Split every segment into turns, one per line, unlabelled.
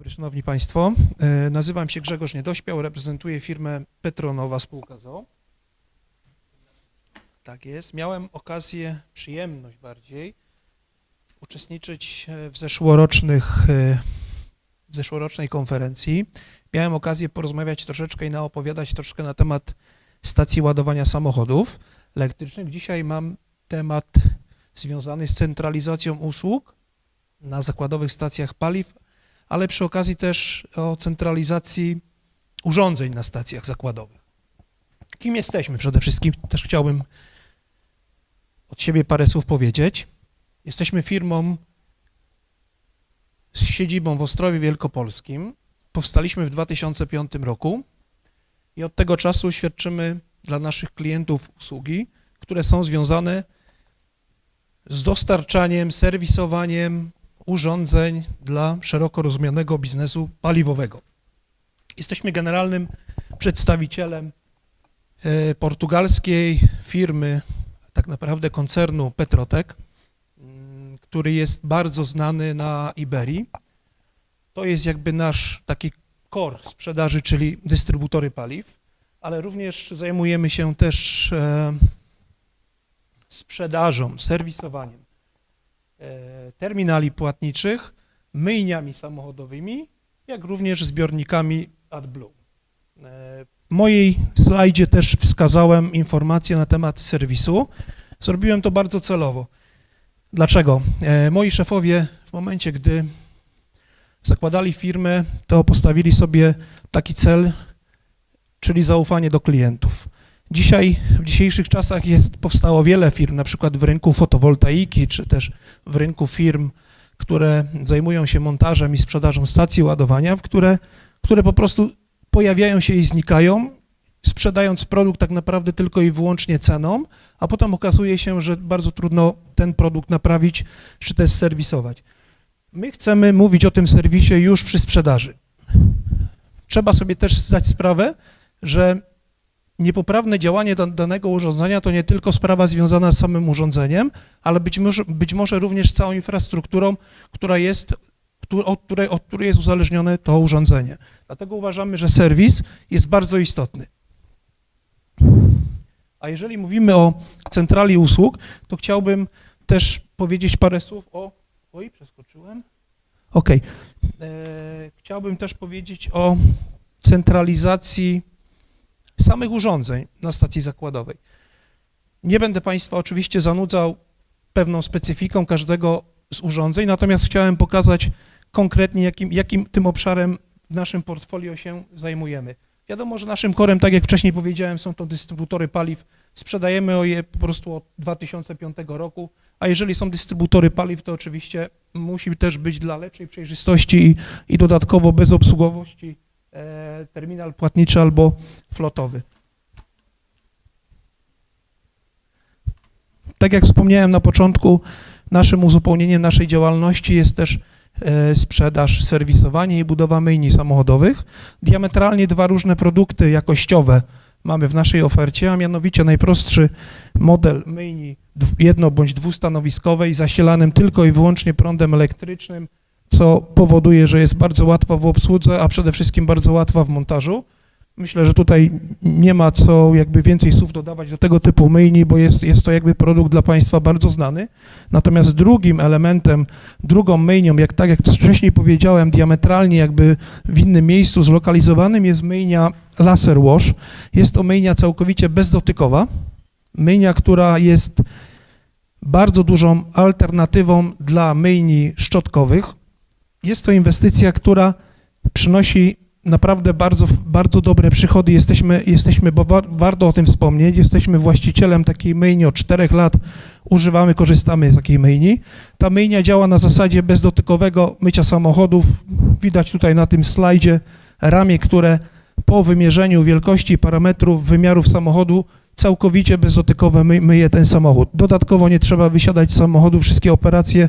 Dobry, Szanowni Państwo, E, nazywam się Grzegorz Niedośpiał, reprezentuję firmę Petronowa Spółka ZOO. Tak jest. Miałem okazję, przyjemność bardziej, uczestniczyć e, w zeszłorocznych, e, w zeszłorocznej konferencji. Miałem okazję porozmawiać troszeczkę i naopowiadać troszkę na temat stacji ładowania samochodów elektrycznych. Dzisiaj mam temat związany z centralizacją usług na zakładowych stacjach paliw, ale przy okazji też o centralizacji urządzeń na stacjach zakładowych. Kim jesteśmy przede wszystkim? Też chciałbym od siebie parę słów powiedzieć. Jesteśmy firmą z siedzibą w Ostrowie Wielkopolskim. Powstaliśmy w 2005 roku i od tego czasu świadczymy dla naszych klientów usługi, które są związane z dostarczaniem, serwisowaniem urządzeń dla szeroko rozumianego biznesu paliwowego. Jesteśmy generalnym przedstawicielem e, portugalskiej firmy, tak naprawdę koncernu Petrotek, mm, który jest bardzo znany na Iberii. To jest jakby nasz taki core sprzedaży, czyli dystrybutory paliw, ale również zajmujemy się też e, sprzedażą, serwisowaniem terminali płatniczych, myjniami samochodowymi, jak również zbiornikami AdBlue. E, W mojej slajdzie też wskazałem informacje na temat serwisu. Zrobiłem to bardzo celowo. Dlaczego? E, Moi szefowie w momencie, gdy zakładali firmę, to postawili sobie taki cel, czyli zaufanie do klientów. Dzisiaj, w dzisiejszych czasach jest, powstało wiele firm, na przykład w rynku fotowoltaiki, czy też w rynku firm, które zajmują się montażem i sprzedażą stacji ładowania, w które, które po prostu pojawiają się i znikają, sprzedając produkt tak naprawdę tylko i wyłącznie ceną, a potem okazuje się, że bardzo trudno ten produkt naprawić, czy też serwisować. My chcemy mówić o tym serwisie już przy sprzedaży. Trzeba sobie też zdać sprawę, że niepoprawne działanie dan- danego urządzenia to nie tylko sprawa związana z samym urządzeniem, ale być może, być może również z całą infrastrukturą, która jest, od której, od której jest uzależnione to urządzenie. Dlatego uważamy, że serwis jest bardzo istotny. A jeżeli mówimy o centrali usług, to chciałbym też powiedzieć parę słów o. Oj, przeskoczyłem. Okej. E, Chciałbym też powiedzieć o centralizacji samych urządzeń na stacji zakładowej. Nie będę Państwa oczywiście zanudzał pewną specyfiką każdego z urządzeń, natomiast chciałem pokazać konkretnie, jakim, jakim tym obszarem w naszym portfolio się zajmujemy. Wiadomo, że naszym korem, tak jak wcześniej powiedziałem, są to dystrybutory paliw. Sprzedajemy je po prostu od 2005 roku, a jeżeli są dystrybutory paliw, to oczywiście musi też być dla lepszej przejrzystości i, i dodatkowo bezobsługowości terminal płatniczy albo flotowy. Tak jak wspomniałem na początku, naszym uzupełnieniem naszej działalności jest też e, sprzedaż, serwisowanie i budowa myjni samochodowych. Diametralnie dwa różne produkty jakościowe mamy w naszej ofercie, a mianowicie najprostszy model myjni jedno- bądź dwustanowiskowej zasilanym tylko i wyłącznie prądem elektrycznym, co powoduje, że jest bardzo łatwa w obsłudze, a przede wszystkim bardzo łatwa w montażu. Myślę, że tutaj nie ma co jakby więcej słów dodawać do tego typu myjni, bo jest, jest to jakby produkt dla Państwa bardzo znany. Natomiast drugim elementem, drugą myjnią, jak tak jak wcześniej powiedziałem, diametralnie jakby w innym miejscu zlokalizowanym jest myjnia Laser Wash. Jest to myjnia całkowicie bezdotykowa. Myjnia, która jest bardzo dużą alternatywą dla myjni szczotkowych. Jest to inwestycja, która przynosi naprawdę bardzo, bardzo dobre przychody. Jesteśmy, jesteśmy bo wa- warto o tym wspomnieć, jesteśmy właścicielem takiej myjni od czterech lat. Używamy, korzystamy z takiej myjni. Ta myjnia działa na zasadzie bezdotykowego mycia samochodów. Widać tutaj na tym slajdzie ramię, które po wymierzeniu wielkości parametrów wymiarów samochodu całkowicie bezdotykowe my, myje ten samochód. Dodatkowo nie trzeba wysiadać z samochodu, wszystkie operacje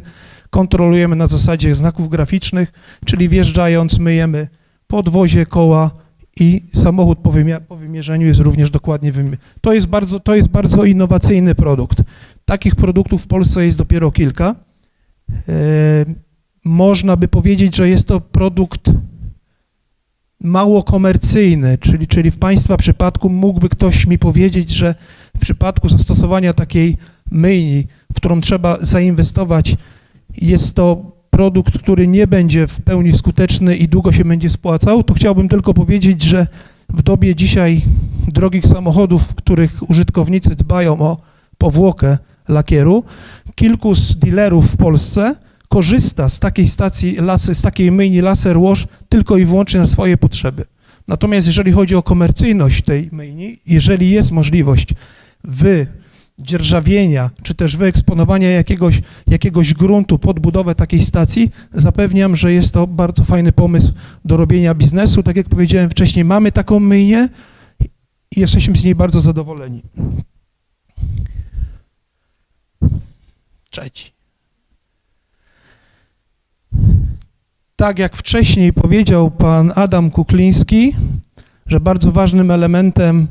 kontrolujemy na zasadzie znaków graficznych, czyli wjeżdżając myjemy podwozie, koła i samochód po, wymia- po wymierzeniu jest również dokładnie wymierzony. To jest bardzo, to jest bardzo innowacyjny produkt. Takich produktów w Polsce jest dopiero kilka. E, można by powiedzieć, że jest to produkt mało komercyjny, czyli, czyli w Państwa przypadku mógłby ktoś mi powiedzieć, że w przypadku zastosowania takiej myjni, w którą trzeba zainwestować, jest to produkt, który nie będzie w pełni skuteczny i długo się będzie spłacał, to chciałbym tylko powiedzieć, że w dobie dzisiaj drogich samochodów, w których użytkownicy dbają o powłokę lakieru, kilku z dealerów w Polsce korzysta z takiej stacji, lasy, z takiej myjni Laser Wash tylko i wyłącznie na swoje potrzeby. Natomiast jeżeli chodzi o komercyjność tej myjni, jeżeli jest możliwość wydzierżawienia czy też wyeksponowania jakiegoś, jakiegoś gruntu pod budowę takiej stacji, zapewniam, że jest to bardzo fajny pomysł do robienia biznesu. Tak jak powiedziałem wcześniej, mamy taką myjnię i jesteśmy z niej bardzo zadowoleni. Trzeci. Tak jak wcześniej powiedział pan Adam Kukliński, że bardzo ważnym elementem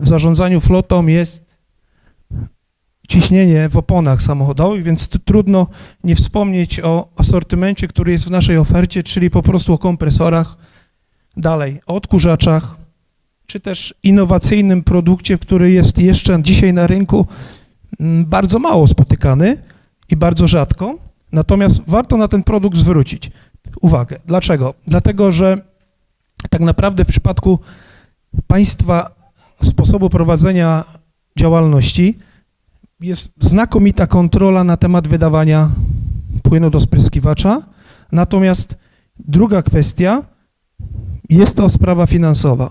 w zarządzaniu flotą jest ciśnienie w oponach samochodowych, więc trudno nie wspomnieć o asortymencie, który jest w naszej ofercie, czyli po prostu o kompresorach, dalej o odkurzaczach, czy też innowacyjnym produkcie, który jest jeszcze dzisiaj na rynku mm, bardzo mało spotykany i bardzo rzadko. Natomiast warto na ten produkt zwrócić uwagę. Dlaczego? Dlatego, że tak naprawdę w przypadku państwa sposobu prowadzenia działalności jest znakomita kontrola na temat wydawania płynu do spryskiwacza. Natomiast druga kwestia jest to sprawa finansowa.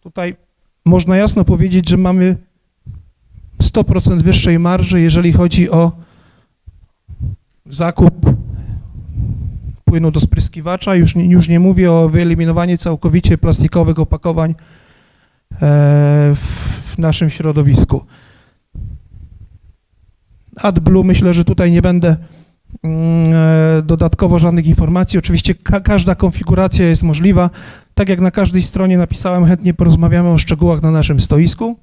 Tutaj można jasno powiedzieć, że mamy 100% wyższej marży, jeżeli chodzi o zakup płynu do spryskiwacza. Już nie, już nie mówię o wyeliminowaniu całkowicie plastikowych opakowań e, w naszym środowisku. AdBlue myślę, że tutaj nie będę mm, e, dodatkowo żadnych informacji. Oczywiście ka każda konfiguracja jest możliwa. Tak jak na każdej stronie napisałem, chętnie porozmawiamy o szczegółach na naszym stoisku.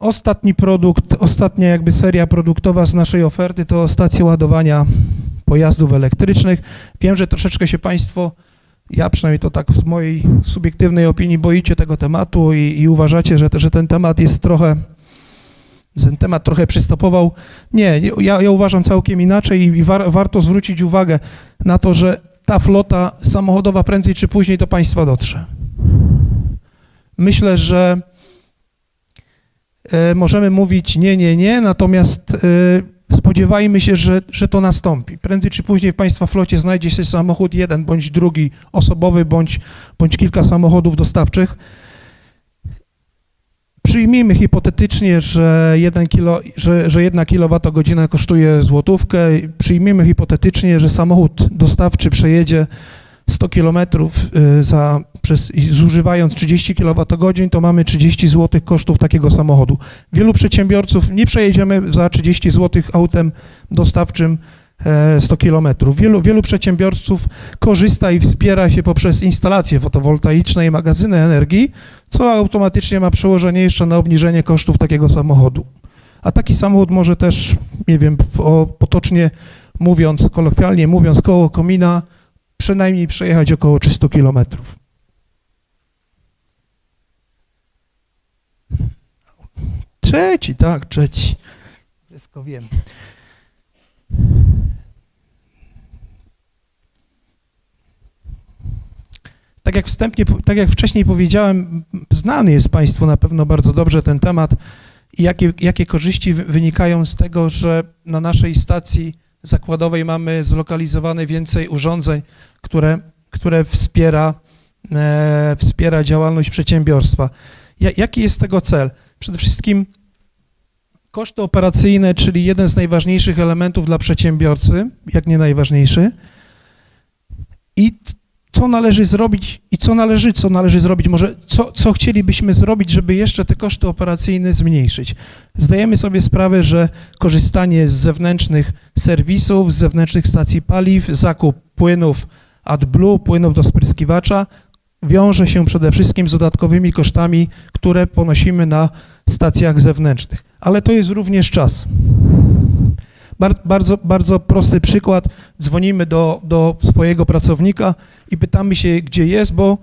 Ostatni produkt, ostatnia jakby seria produktowa z naszej oferty to stacje ładowania pojazdów elektrycznych. Wiem, że troszeczkę się Państwo, ja przynajmniej to tak z mojej subiektywnej opinii, boicie tego tematu i, i uważacie, że, że ten temat jest trochę, ten temat trochę przystopował. Nie, ja, ja uważam całkiem inaczej i war, warto zwrócić uwagę na to, że ta flota samochodowa prędzej czy później do Państwa dotrze. Myślę, że e, możemy mówić nie, nie, nie, natomiast e, spodziewajmy się, że, że to nastąpi. Prędzej czy później w Państwa flocie znajdzie się samochód jeden bądź drugi osobowy, bądź, bądź kilka samochodów dostawczych. Przyjmijmy hipotetycznie, że, 1 kilo, że, że 1 kWh kosztuje złotówkę. Przyjmijmy hipotetycznie, że samochód dostawczy przejedzie 100 km za, przez, zużywając 30 kWh, to mamy 30 zł kosztów takiego samochodu. Wielu przedsiębiorców nie przejedziemy za 30 zł autem dostawczym 100 km. Wielu, wielu przedsiębiorców korzysta i wspiera się poprzez instalacje fotowoltaiczne i magazyny energii, co automatycznie ma przełożenie jeszcze na obniżenie kosztów takiego samochodu. A taki samochód może też, nie wiem, o, potocznie mówiąc, kolokwialnie mówiąc, koło komina przynajmniej przejechać około 300 km. Trzeci, tak, trzeci. Wszystko wiem. Tak jak wstępnie, tak jak wcześniej powiedziałem, znany jest Państwu na pewno bardzo dobrze ten temat i jakie, jakie korzyści wynikają z tego, że na naszej stacji zakładowej mamy zlokalizowane więcej urządzeń, które, które wspiera, e, wspiera działalność przedsiębiorstwa. Ja, jaki jest tego cel? Przede wszystkim koszty operacyjne, czyli jeden z najważniejszych elementów dla przedsiębiorcy, jak nie najważniejszy. I co należy zrobić i co należy, co należy zrobić, może co, co chcielibyśmy zrobić, żeby jeszcze te koszty operacyjne zmniejszyć. Zdajemy sobie sprawę, że korzystanie z zewnętrznych serwisów, z zewnętrznych stacji paliw, zakup płynów AdBlue, płynów do spryskiwacza wiąże się przede wszystkim z dodatkowymi kosztami, które ponosimy na stacjach zewnętrznych. Ale to jest również czas. Bar, bardzo, bardzo prosty przykład. Dzwonimy do, do swojego pracownika i pytamy się, gdzie jest, bo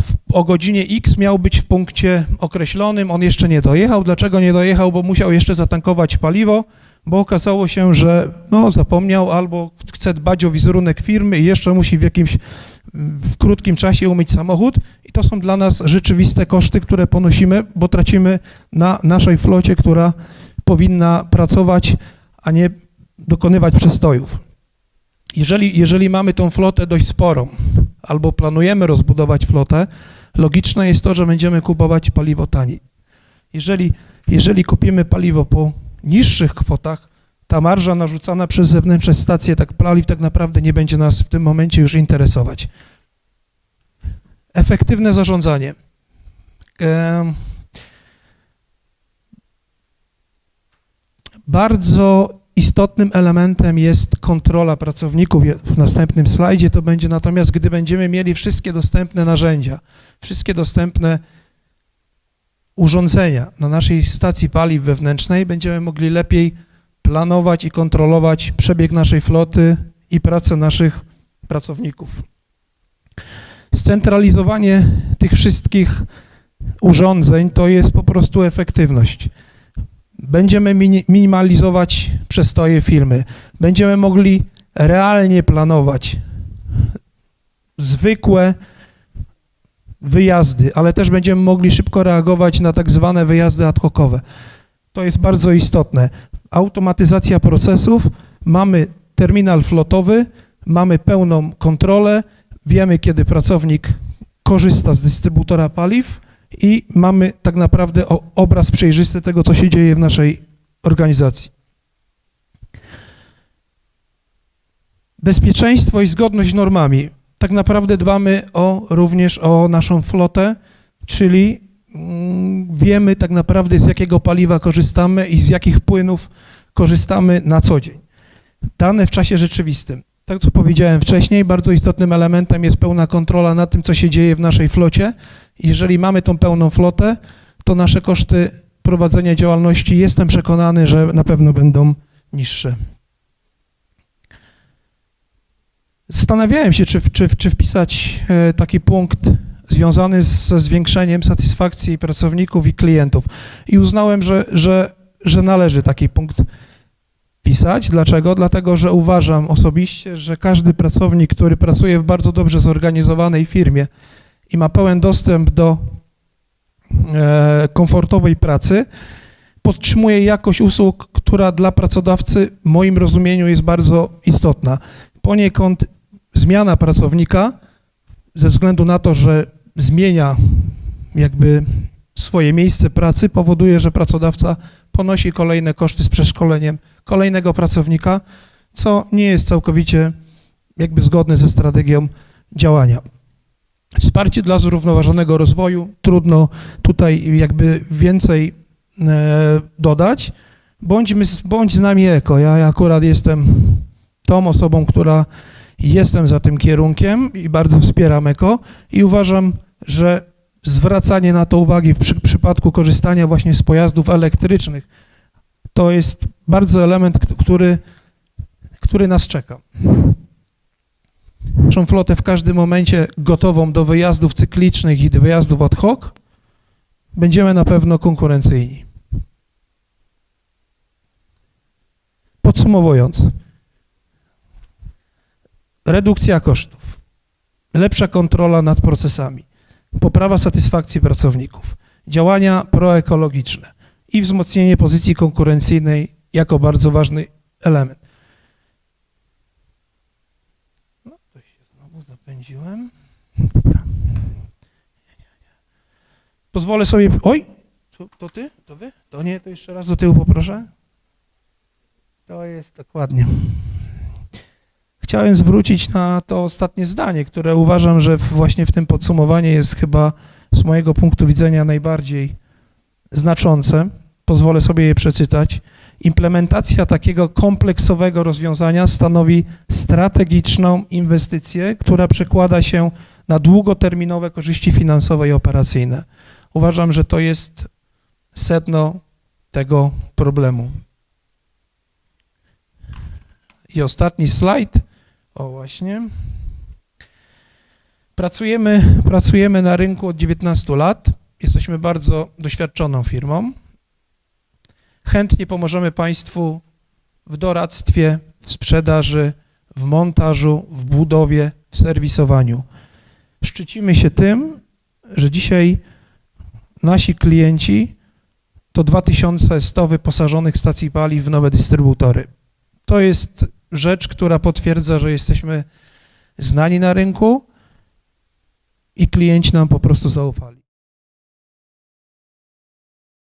w, o godzinie X miał być w punkcie określonym, on jeszcze nie dojechał. Dlaczego nie dojechał? Bo musiał jeszcze zatankować paliwo, bo okazało się, że no, zapomniał albo chce dbać o wizerunek firmy i jeszcze musi w jakimś w krótkim czasie umyć samochód i to są dla nas rzeczywiste koszty, które ponosimy, bo tracimy na naszej flocie, która powinna pracować, a nie dokonywać przestojów. Jeżeli, jeżeli mamy tą flotę dość sporą, albo planujemy rozbudować flotę, logiczne jest to, że będziemy kupować paliwo taniej. Jeżeli, jeżeli kupimy paliwo po niższych kwotach, ta marża narzucana przez zewnętrzne stacje tak paliw tak naprawdę nie będzie nas w tym momencie już interesować. Efektywne zarządzanie. Bardzo istotnym elementem jest kontrola pracowników. W następnym slajdzie to będzie natomiast, gdy będziemy mieli wszystkie dostępne narzędzia, wszystkie dostępne urządzenia na naszej stacji paliw wewnętrznej, będziemy mogli lepiej planować i kontrolować przebieg naszej floty i pracę naszych pracowników. Scentralizowanie tych wszystkich urządzeń to jest po prostu efektywność. Będziemy mini- minimalizować przestoje firmy. Będziemy mogli realnie planować zwykłe wyjazdy, ale też będziemy mogli szybko reagować na tak zwane wyjazdy ad hocowe. To jest bardzo istotne. Automatyzacja procesów, mamy terminal flotowy, mamy pełną kontrolę, wiemy kiedy pracownik korzysta z dystrybutora paliw i mamy tak naprawdę obraz przejrzysty tego, co się dzieje w naszej organizacji. Bezpieczeństwo i zgodność z normami. Tak naprawdę dbamy o, również o naszą flotę, czyli mm, wiemy tak naprawdę z jakiego paliwa korzystamy i z jakich płynów korzystamy na co dzień. Dane w czasie rzeczywistym. Tak co powiedziałem wcześniej, bardzo istotnym elementem jest pełna kontrola nad tym, co się dzieje w naszej flocie. Jeżeli mamy tą pełną flotę, to nasze koszty prowadzenia działalności jestem przekonany, że na pewno będą niższe. Zastanawiałem się, czy, czy, czy wpisać e, taki punkt związany ze zwiększeniem satysfakcji pracowników i klientów. I uznałem, że, że, że należy taki punkt pisać. Dlaczego? Dlatego, że uważam osobiście, że każdy pracownik, który pracuje w bardzo dobrze zorganizowanej firmie i ma pełen dostęp do e, komfortowej pracy, podtrzymuje jakość usług, która dla pracodawcy w moim rozumieniu jest bardzo istotna. Poniekąd zmiana pracownika ze względu na to, że zmienia jakby swoje miejsce pracy, powoduje, że pracodawca ponosi kolejne koszty z przeszkoleniem kolejnego pracownika, co nie jest całkowicie jakby zgodne ze strategią działania. Wsparcie dla zrównoważonego rozwoju, trudno tutaj jakby więcej e, dodać. Bądźmy, bądź z nami eko. Ja, ja akurat jestem tą osobą, która jestem za tym kierunkiem i bardzo wspieram eko i uważam, że zwracanie na to uwagi w przy, przypadku korzystania właśnie z pojazdów elektrycznych to jest bardzo element, który, który nas czeka. Naszą flotę w każdym momencie gotową do wyjazdów cyklicznych i do wyjazdów ad hoc będziemy na pewno konkurencyjni. Podsumowując, redukcja kosztów, lepsza kontrola nad procesami, poprawa satysfakcji pracowników, działania proekologiczne i wzmocnienie pozycji konkurencyjnej jako bardzo ważny element. No to się znowu zapędziłem. Dobra. Pozwolę sobie. Oj, to, ty? To wy? To nie, to jeszcze raz do tyłu poproszę. To jest dokładnie. Chciałem zwrócić na to ostatnie zdanie, które uważam, że właśnie w tym podsumowaniu jest chyba z mojego punktu widzenia najbardziej znaczące. Pozwolę sobie je przeczytać. Implementacja takiego kompleksowego rozwiązania stanowi strategiczną inwestycję, która przekłada się na długoterminowe korzyści finansowe i operacyjne. Uważam, że to jest sedno tego problemu. I ostatni slajd. O właśnie. Pracujemy, pracujemy na rynku od 19 lat. Jesteśmy bardzo doświadczoną firmą. Chętnie pomożemy Państwu w doradztwie, w sprzedaży, w montażu, w budowie, w serwisowaniu. Szczycimy się tym, że dzisiaj nasi klienci to 2100 wyposażonych stacji paliw w nowe dystrybutory. To jest rzecz, która potwierdza, że jesteśmy znani na rynku i klienci nam po prostu zaufali.